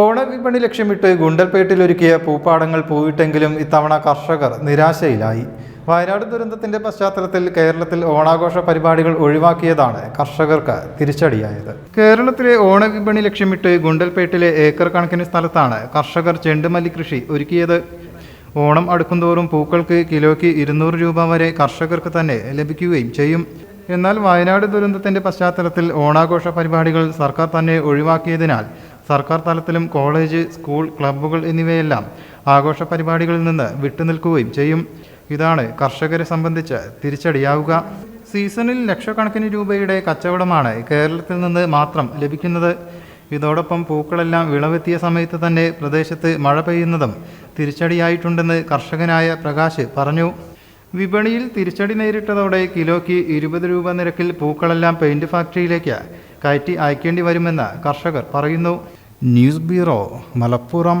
ഓണവിപണി ലക്ഷ്യമിട്ട് ഗുണ്ടൽപേട്ടിൽ ഒരുക്കിയ പൂപ്പാടങ്ങൾ പോയിട്ടെങ്കിലും ഇത്തവണ കർഷകർ നിരാശയിലായി. വയനാട് ദുരന്തത്തിന്റെ പശ്ചാത്തലത്തിൽ കേരളത്തിൽ ഓണാഘോഷ പരിപാടികൾ ഒഴിവാക്കിയതാണ് കർഷകർക്ക് തിരിച്ചടിയായത്. കേരളത്തിലെ ഓണവിപണി ലക്ഷ്യമിട്ട് ഗുണ്ടൽപേട്ടിലെ ഏക്കർ കണക്കിന് സ്ഥലത്താണ് കർഷകർ ചെണ്ടുമല്ലി കൃഷി ഒരുക്കിയത്. ഓണം അടുക്കുന്തോറും പൂക്കൾക്ക് കിലോയ്ക്ക് ഇരുന്നൂറ് രൂപ വരെ കർഷകർക്ക് തന്നെ ലഭിക്കുകയും ചെയ്യും. എന്നാൽ വയനാട് ദുരന്തത്തിന്റെ പശ്ചാത്തലത്തിൽ ഓണാഘോഷ പരിപാടികൾ സർക്കാർ തന്നെ ഒഴിവാക്കിയതിനാൽ സർക്കാർ തലത്തിലും കോളേജ് സ്കൂൾ ക്ലബ്ബുകൾ എന്നിവയെല്ലാം ആഘോഷ പരിപാടികളിൽ നിന്ന് വിട്ടുനിൽക്കുകയും ചെയ്യും. ഇതാണ് കർഷകരെ സംബന്ധിച്ച് തിരിച്ചടിയാവുക. സീസണിൽ ലക്ഷക്കണക്കിന് രൂപയുടെ കച്ചവടമാണ് കേരളത്തിൽ നിന്ന് മാത്രം ലഭിക്കുന്നത്. ഇതോടൊപ്പം പൂക്കളെല്ലാം വിളവെത്തിയ സമയത്ത് തന്നെ പ്രദേശത്ത് മഴ പെയ്യുന്നതും തിരിച്ചടിയായിട്ടുണ്ടെന്ന് കർഷകനായ പ്രകാശ് പറഞ്ഞു. വിപണിയിൽ തിരിച്ചടി നേരിട്ടതോടെ കിലോയ്ക്ക് ഇരുപത് രൂപ നിരക്കിൽ പൂക്കളെല്ലാം പെയിന്റ് ഫാക്ടറിയിലേക്ക് കയറ്റി അയക്കേണ്ടി വരുമെന്ന് കർഷകർ പറയുന്നു. News bureau Malappuram.